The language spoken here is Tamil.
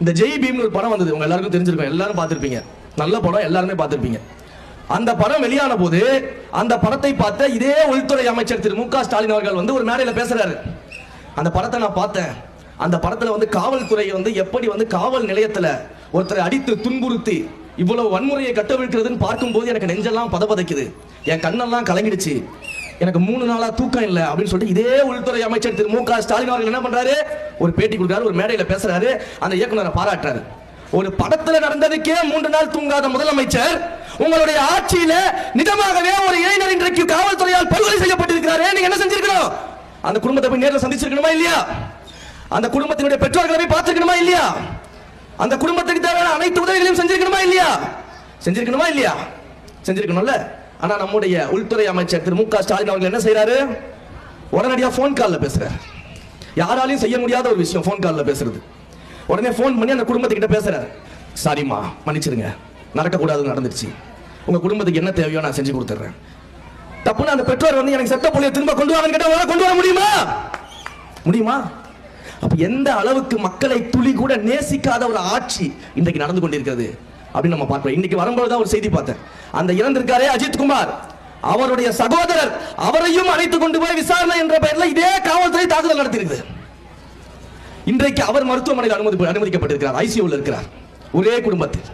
இந்த ஜெய் பீம்னு ஒரு படம் வந்தது. உங்க எல்லாருக்கும் தெரிஞ்சிருக்கும். எல்லாரும் பார்த்திருப்பீங்க. நல்ல படம். எல்லாருமே பார்த்திருப்பீங்க. அந்த படம் வெளியான போது அந்த படத்தை பார்த்த இதே உள்துறை அமைச்சர் திரு மு க ஸ்டாலின் அவர்கள் வந்து ஒரு மேடையில் பேசுறாரு. அந்த படத்தை நான் பார்த்தேன். அந்த படத்துல வந்து காவல்துறை வந்து எப்படி வந்து காவல் நிலையத்துல ஒருத்தரை அடித்து துன்புறுத்தி இவ்வளவு வன்முறையை கட்டவிழ்க்கிறதுன்னு பார்க்கும்போது எனக்கு நெஞ்செல்லாம் பதபதைக்குது. என் கண்ணெல்லாம் கலங்கிடுச்சு. எனக்கு மூணு நாளா தூக்கம் இல்லை அப்படின்னு சொல்லிட்டு இதே உள்துறை அமைச்சர் திரு மு க ஸ்டாலின் அவர்கள் என்ன பண்றாரு? ஒரு பேட்டி கொடுக்குறாரு ஒரு மேடையில பேசுறாரு அந்த இயக்குனரை பாராட்டுறாரு. ஒரு படத்துல நடந்ததுக்கே மூன்று நாள் தூங்காத முதலமைச்சர் உங்களுடைய ஆட்சியில நிஜமாகவே ஒரு இளைஞர் இன்றைக்கு காவல்துறையால் படுகொலை செய்யப்பட்டிருக்கிறாரு நீங்க என்ன செஞ்சிருக்கணும்? அந்த குடும்பத்தை போய் நேரில் சந்திச்சிருக்கணுமா இல்லையா? அந்த குடும்பத்தினுடைய பெற்றோர்களை போய் பார்த்துருக்கணுமா இல்லையா? அந்த குடும்பத்துக்கு தேவையான அனைத்து உதவிகளையும் செஞ்சிருக்கணுமா இல்லையா? செஞ்சிருக்கணுமா இல்லையா? செஞ்சிருக்கணும்ல? ஆனா நம்முடைய உள்துறை அமைச்சர் திரு மு க ஸ்டாலின் அவர்கள் என்ன செய்யறாரு உடனடியா ஃபோன் கால்ல பேசுறாரு. யாராலையும் செய்ய முடியாத ஒரு விஷயம் ஃபோன் கால்ல பேசுறது. உடனே ஃபோன் பண்ணி அந்த குடும்பத்துக்கிட்ட பேசுறாரு. சாரிம்மா மன்னிச்சிருங்க. நடக்கக்கூடாது நடந்துருச்சு. உங்க குடும்பத்துக்கு என்ன தேவையோ நான் செஞ்சு கொடுத்துட்றேன். தப்புன்னு அந்த பெற்றோர் வந்து எனக்கு செத்த புள்ளிய திரும்ப கொண்டு வாங்கன்னு கேட்டா கொண்டு வர முடியுமா? முடியுமா? அப்ப எந்த அளவுக்கு மக்களை துளி கூட நேசிக்காத ஒரு ஆட்சி இன்றைக்கு நடந்து கொண்டிருக்கிறது? அப்படின்னு நம்ம பார்ப்போம் இன்னைக்கு வரும்போது தான் ஒரு செய்தி பார்த்தேன். அந்த இறந்திருக்காரே அஜித் குமார். அவருடைய சகோதரர் அவரையும் அழைத்து கொண்டு போய் விசாரணை என்ற பெயர்ல இதே காவல்துறை தாக்குதல் நடத்திருக்குது இன்றைக்கு அவர் மருத்துவமனையில் அனுமதி அனுமதிக்கப்பட்டிருக்கிறார். ஐசியூவில் இருக்கிறார். ஒரே குடும்பத்தில்.